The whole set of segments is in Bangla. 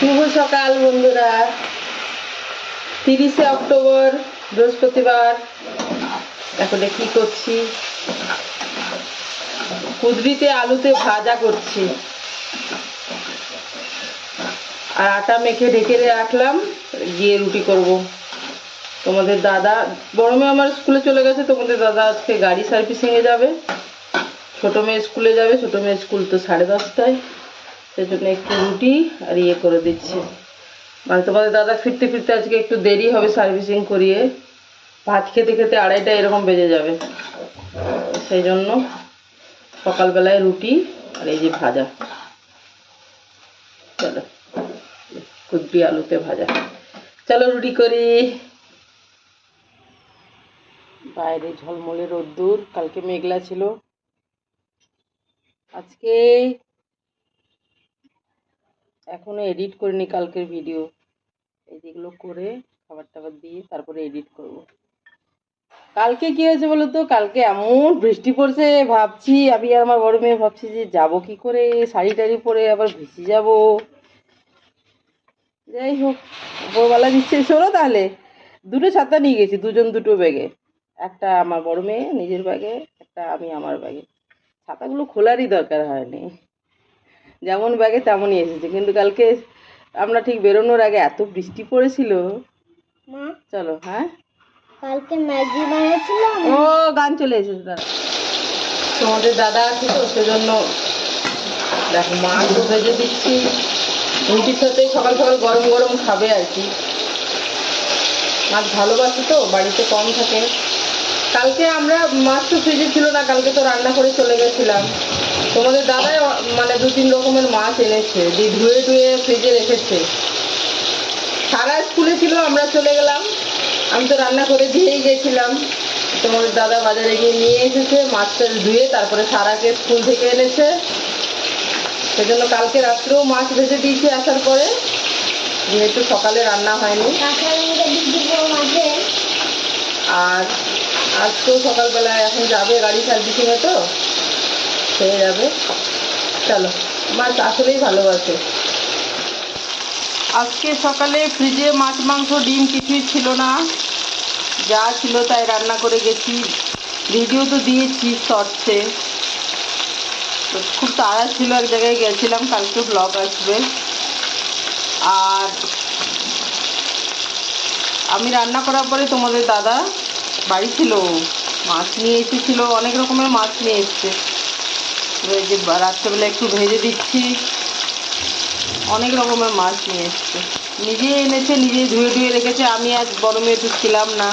শুভ সকাল, বন্ধুরা। তিরিশে অক্টোবর, বৃহস্পতিবার। এখন কি করছি? কুদরিতে আলুতে ভাজা করছি। আর আটা মেখে ঢেকে রাখলাম, গিয়ে রুটি করব। তোমাদের দাদা, বড় মেয়ে আমার স্কুলে চলে গেছে, তোমাদের দাদা আজকে গাড়ি সার্ভিসিংয়ে যাবে। ছোটো মেয়ে স্কুলে যাবে, ছোটো মেয়ে স্কুল তো সাড়ে দশটায়। সেই জন্য একটু রুটি আর ইয়ে করে দিচ্ছি। মানে তোমাদের দাদা ফিরতে ফিরতে আজকে একটু দেরি হবে সার্ভিসিং করিয়ে। ভাত খেতে খেতে আড়াইটা এরকম বেজে যাবে। সেই জন্য সকালবেলায় রুটি আর এই যে ভাজা। চলো, কুদ্রি আলুতে ভাজা। চলো রুটি করি। বাইরে ঝলমলে রোদ্দুর, কালকে মেঘলা ছিল। আজকে এখনও এডিট করিনি কালকের ভিডিও এই যেগুলো করে খাবার টাবার দিয়ে তারপরে এডিট করব। কালকে কি হয়েছে বলো তো? কালকে এমন বৃষ্টি পড়ছে, ভাবছি আমি আর আমার বড় মেয়ে ভাবছি যে যাব কি করে? শাড়ি টাড়ি পরে আবার ভিজে যাব। যাই হোক উপরবেলা দিচ্ছে, শোনো তাহলে। দুটো ছাতা নিয়ে গেছি, দুজন দুটো ব্যাগে। একটা আমার বড় মেয়ে, নিজের ব্যাগে, একটা আমি আমার ব্যাগে। ছাতাগুলো খোলারই দরকার হয়নি। যেমন ব্যাগে তেমনই এসেছে। কিন্তু কালকে আমরা ঠিক বেরোনোর আগে এত বৃষ্টি পড়েছিল। মা? চলো হ্যাঁ? কালকে ম্যাগি বানিয়েছিলাম। ও গান চলে এসেছে দাদা তোমাদের দাদা আছে তো সেজন্য দেখো মাছ ভেজে দিচ্ছি। রুটির সাথে সকাল সকাল গরম গরম খাবে আর কি। মাছ ভালোবাসি তো বাড়িতে কম থাকে। কালকে আমরা মাছ তো ফ্রিজে ছিল না কালকে তো রান্না করে চলে গেছিলাম। তোমাদের দাদাই মানে দু তিন রকমের মাছ এনেছে, দিয়ে ধুয়ে ধুয়ে ফ্রিজে রেখেছে। সারা স্কুলে ছিল, আমরা চলে গেলাম। আমি তো রান্না করে দিয়েই গেছিলাম। তোমাদের দাদা বাজারে গিয়ে নিয়ে এসেছে মাছটা ধুয়ে তারপরে সারাকে স্কুল থেকে এনেছে। সেজন্য কালকে রাত্রেও মাছ ভেজে দিয়েছি আসার পরে। যেহেতু সকালে রান্না হয়নি। আর আজ তো সকালবেলায় এখন যাবে গাড়ি সার্ভিসিংয়ে তো। হয়ে যাবে চলো, মাছ আসলেই ভালোবাসে। আজকে সকালে ফ্রিজে মাছ, মাংস, ডিম কিছুই ছিল না। যা ছিল তাই রান্না করে গেছি। ভিডিও তো দিয়েছি শর্টসে। তো খুব তাড়া ছিল এক জায়গায় গেছিলাম, কালকে ব্লগ আসবে। আর আমি রান্না করার পরে তোমাদের দাদা বাড়ি ছিল। মাছ নিয়ে এসেছিল, অনেক রকমের মাছ নিয়ে এসছে। এবার যে রাত্রেবেলা একটু ভেজে দিচ্ছি। অনেক রকমের মাছ নিয়ে এসছে। নিজে এনেছে নিজে ধুয়ে ধুয়ে রেখেছে। আমি আজ বড় মেয়ে তো ছিলাম না।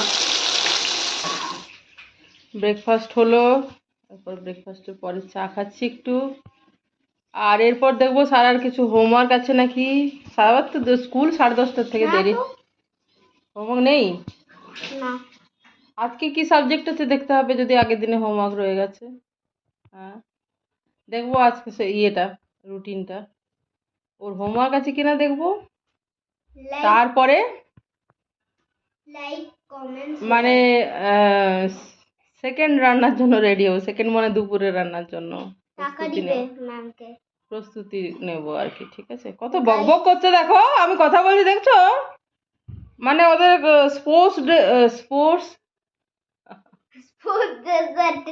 ব্রেকফাস্ট হলো। তারপর ব্রেকফাস্টের পরে চা খাচ্ছি একটু। আর এরপর দেখব সারার কিছু হোমওয়ার্ক আছে নাকি? সারাবার তো স্কুল সাড়ে দশটার থেকে দেরি। হোমওয়ার্ক নেই? আজকে কি সাবজেক্ট আছে দেখতে হবে যদি আগের দিনে হোমওয়ার্ক রয়ে গেছে। হ্যাঁ। দেখব আজকে সে ইয়েটা রুটিনটা। ওর হোমওয়ার্ক আছে কিনা দেখব। তারপরে মানে সেকেন্ড রান্নার জন্য রেডি হব। সেকেন্ড মানে দুপুরে রান্নার জন্য প্রস্তুতি নেব। আর কি ঠিক আছে? কত বক বক করছে দেখো আমি কথা বলছি দেখছ? মানে ওদের স্পোর্টস স্পোর্টস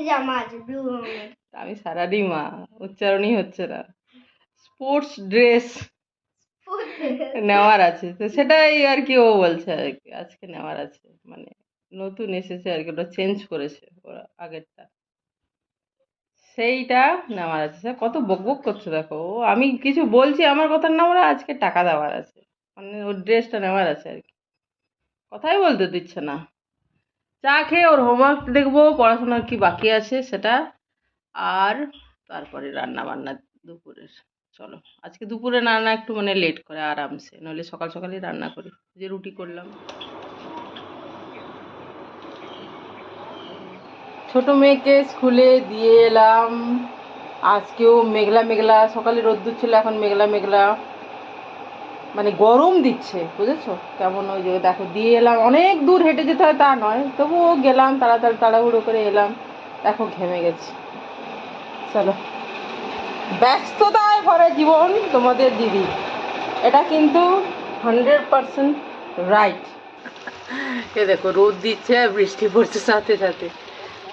জামা আছে ব্লু রঙের। আমি সারারই মা, উচ্চারণই হচ্ছে না। স্পোর্টস ড্রেস নেওয়ার আছে। তো সেটাই আর কি ও বলছে আর কি, আজকে নেওয়ার আছে। মানে নতুন এসেছে আর কি, ওটা চেঞ্জ করেছে ওরা আগেরটা। সেইটা নেওয়ার আছে। সে কত বকবক করছে দেখো। ও আমি কিছু বলছি, আমার কথার না, ওরা আজকে টাকা দেওয়ার আছে। মানে ওর ড্রেসটা নেওয়ার আছে আর কি। কথাই বলতে দিচ্ছে না। চা খেয়ে ওর হোমওয়ার্ক দেখব, পড়াশোনার কি বাকি আছে সেটা আর তারপরে রান্না বান্না দুপুরের। চলো, আজকে দুপুরে রান্না একটু মানে লেট করে আরামসে, নইলে সকাল সকালই রান্না করি। যে রুটি করলাম। ছোট মেয়েকে স্কুলে দিয়ে এলাম। আজকেও মেঘলা মেঘলা, সকালে রোদ্দুর ছিল, এখন মেঘলা মেঘলা। মানে গরম দিচ্ছে, বুঝেছ? কেমন ওই যে দেখো, দিয়ে এলাম। অনেক দূর হেঁটে যেতে হয় তা নয়, তবুও গেলাম, তাড়াতাড়ি, তাড়াহুড়ো করে এলাম। দেখো, ঘেমে গেছি। চলো। ব্যস্ততায় ভরা জীবন তোমাদের দিদি। এটা কিন্তু হান্ড্রেড পার্সেন্ট রাইট এ দেখো রোদ দিচ্ছে আর বৃষ্টি পড়ছে সাথে সাথে।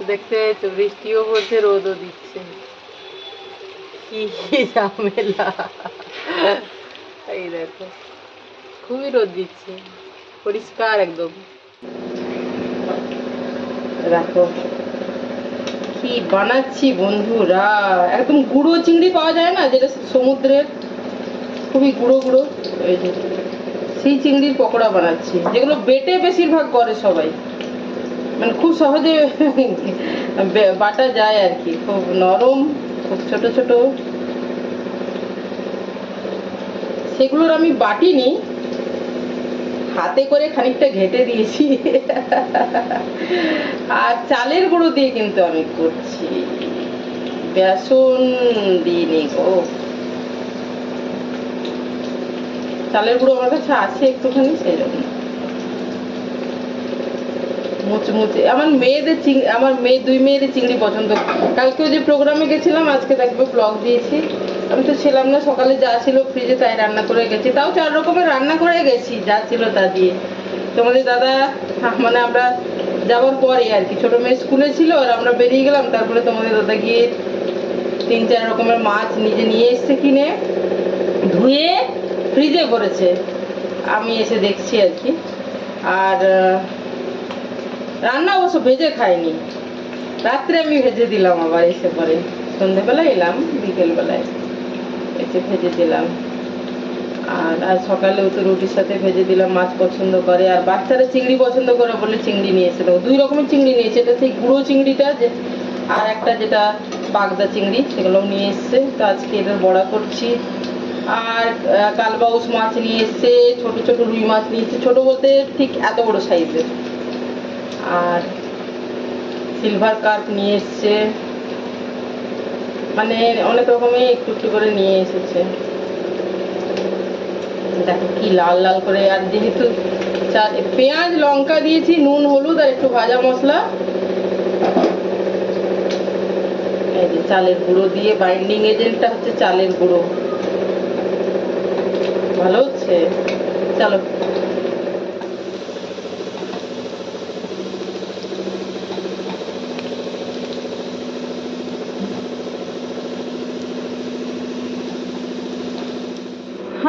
দেখতে তো বৃষ্টিও পড়ছে রোদও দিচ্ছে। কি ঝামেলা। এই দেখো খুবই রোদ দিচ্ছে। পরিষ্কার একদম। দেখো কি বানাচ্ছি বন্ধুরা? একদম গুঁড়ো চিংড়ি পাওয়া যায় না, যেটা সমুদ্রের খুবই গুঁড়ো গুঁড়ো। এই যে, সেই চিংড়ির পকোড়া বানাচ্ছি, যেগুলো বেটে বেশিরভাগ করে সবাই। মানে খুব সহজে বাটা যায় আর কি, খুব নরম, খুব ছোট ছোট। সেগুলোর আমি বাটিনি হাতে করে খানিকটা ঘেটে দিয়েছি। আর চালের গুঁড়ো দিয়ে কিন্তু আমি করছি। বেসন দিইনি গো। চালের গুঁড়ো আমার কাছে আছে একটুখানি, সেই জন্য। মুচমুচে আমার মেয়েদের চিংড়ি আমার মেয়ে দুই মেয়েদের চিংড়ি পছন্দ। কালকে ওই যে প্রোগ্রামে গেছিলাম, আজকে দেখবে ব্লগ দিয়েছি। আমি তো ছিলাম না, সকালে যা ছিল ফ্রিজে তাই রান্না করে গেছি। তাও চার রকমের রান্না করে গেছি, যা ছিল তা দিয়ে। তোমাদের দাদা মানে আমরা যাওয়ার পরে আর কি, ছোট মেয়ে স্কুলে ছিল আর আমরা বেরিয়ে গেলাম, তারপরে তোমাদের দাদা গিয়ে তিন চার রকমের মাছ নিজে নিয়ে এসছে কিনে, ধুয়ে ফ্রিজে করেছে আমি এসে দেখছি আর কি। আর রান্না অবশ্য ভেজে খাইনি। রাত্রে আমি ভেজে দিলাম আবার এসে পরে। সন্ধ্যেবেলায় এলাম, বিকেলবেলায়। এসে ভেজে দিলাম। আর আজ সকালেও তো রুটির সাথে ভেজে দিলাম, মাছ পছন্দ করে। আর বাচ্চারা চিংড়ি পছন্দ করে বলে চিংড়ি নিয়ে এসে দেবো। দুই রকমের চিংড়ি নিয়েছে এটা সেই গুঁড়ো চিংড়িটা যে, আর একটা যেটা বাগদা চিংড়ি, সেগুলোও নিয়ে এসছে। তো আজকে এটার বড়া করছি। আর কালবাউস মাছ নিয়ে এসছে, ছোট ছোট রুই মাছ নিয়ে এসছে। ছোটো বলতে ঠিক এত বড় সাইজের। আর, সিলভার কার্প নিয়ে এসছে। মানে অনেক রকমের একটু একটু করে নিয়ে এসেছে। দেখো কি লাল লাল করে, আর যেহেতু পেঁয়াজ, লঙ্কা দিয়েছি, নুন, হলুদ আর একটু ভাজা মশলা। চালের গুঁড়ো দিয়ে বাইন্ডিং এজেন্টটা হচ্ছে চালের গুঁড়ো। ভালো হচ্ছে? চলো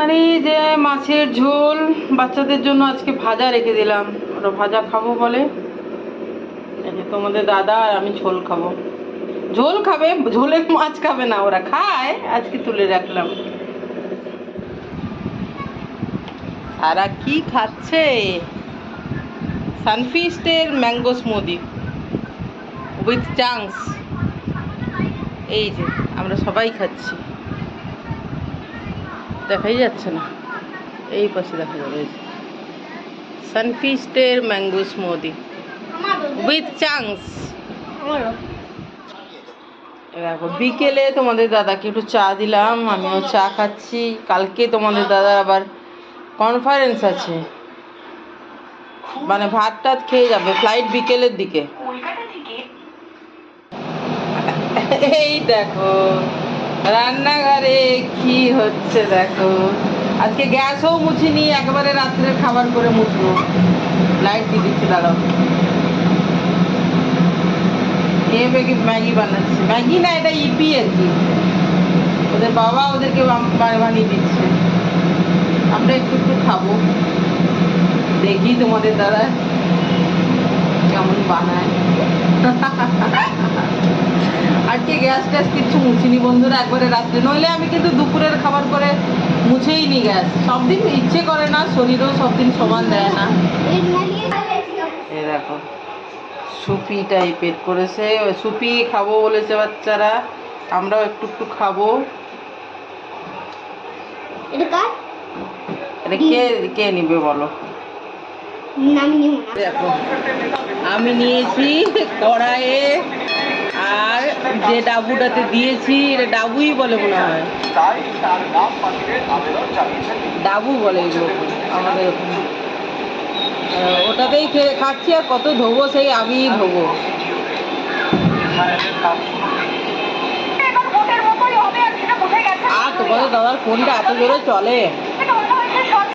আরে এই যে মাছের ঝোল। বাচ্চাদের জন্য আজকে ভাজা রেখে দিলাম। ওরা ভাজা খাব বলে। তোমাদের দাদা আর আমি ঝোল খাব। ঝোল খাবে, ঝোলে মাছ খাবে না ওরা। খায়, আজকে তুলে রাখলাম। সারা কি খাচ্ছে? সানফিস্টের ম্যাঙ্গো স্মুদি উইথ চাংস। এই যে, আমরা সবাই খাচ্ছি। দেখাই যাচ্ছে না। এই পাশে দেখা যাবে সানফিস্টের ম্যাঙ্গো স্মুদি উইথ চাংস দেখো বিকেলে তোমাদের দাদাকে একটু চা দিলাম আমিও চা খাচ্ছি। কালকে তোমাদের দাদার আবার কনফারেন্স আছে। মানে ভাত টাত খেয়ে যাবে ফ্লাইট বিকেলের দিকে। এই দেখো রান্নাঘরে কি হচ্ছে দেখো। আজকে গ্যাসও মুছিনি, একেবারে রাত্রের খাবার করে মুছবো। লাইট দিয়ে দিচ্ছি, দাঁড়াও। মেয়ে মেয়েকে ম্যাগি বানাচ্ছে। ম্যাগি না, এটা ইপি আর কি। ওদের বাবা ওদেরকে বানিয়ে দিচ্ছে। আমরা একটু একটু খাব। দেখি তোমাদের দাদা কেমন বানায়। আজকে গ্যাস ট্যাস কিচ্ছু মুছিনি বন্ধুরা, একবারে রাত্রে। নইলে আমি কিন্তু দুপুরের খাবার করে মুছেই নি গ্যাস সব দিন ইচ্ছে করে না শরীরও সব দিন সমান দেয় না। দেখো সুপি টাইপের করেছে। ওই সুপি খাব বলেছে বাচ্চারা। আমরাও একটু একটু খাব। এটা কে কে নিবে বলো? দেখো আমি নিয়েছি কড়াইয়ে আর যে ডাবুটাতে দিয়েছি এটা ডাবুই বলে মনে হয়। ডাবু বলে এগুলো আমাদের ওটাতেই খেয়ে খাচ্ছি আর কত ধোবো সেই আমি ধোবো। আর তোমাদের দাদার ফোনটা এত জোরে চলে।